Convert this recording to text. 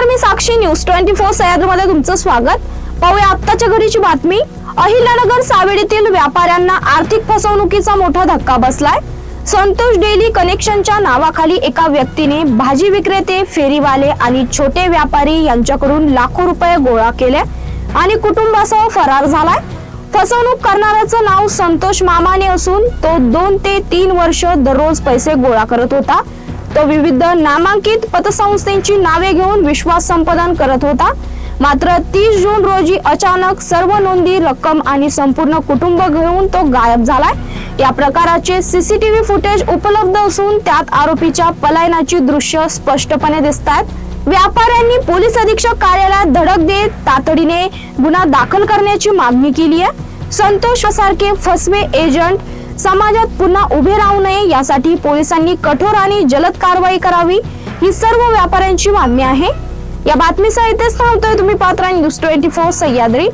मी Sakshi news. Twenty four सह्याद्रीमध्ये तुमचं स्वागत. पाहूया आत्ताच्या घडीची बातमी. अहिल्यानगर सावेडीतील व्यापाऱ्यांना आर्थिक फसवणुकीचा मोठा धक्का बसलाय. संतोष डेली कनेक्शनच्या नावाखाली एका व्यक्तीने भाजी विक्रेते फेरीवाले आणि छोटे व्यापारी यांच्याकडून लाखो रुपये गोळा केले आणि कुटुंबासह फरार झालाय. फसवणूक करणाऱ्याचं नाव संतोष मामाने असून तो दोन ते तीन वर्ष दररोज पैसे गोळा करत होता. तो विविध नामांकित पतसंस्थेची नावे घेऊन विश्वास संपादन करत होता. मात्र तीस जून रोजी अचानक सर्व नोंदी रक्कम आणि संपूर्ण कुटुंब घेऊन तो गायब झालाय. या प्रकाराचे सीसीटीव्ही फुटेज उपलब्ध असून त्यात आरोपीच्या पलायनाची दृश्य स्पष्टपणे दिसत आहेत व्यापाऱ्यांनी पोलीस अधीक्षक कार्यालयात धडक देत तातडीने गुन्हा दाखल करण्याची मागणी केली आहे संतोष सारखे फसवे एजंट समाजात पुन्हा उभे राहू नये यासाठी पोलिसांनी कठोर आणि जलद कारवाई करावी ही सर्व व्यापाऱ्यांची मागणी आहे. या बातमीसह इथेच थांबतोय तुम्ही पात्र न्यूज ट्वेंटी फोर सह्याद्री.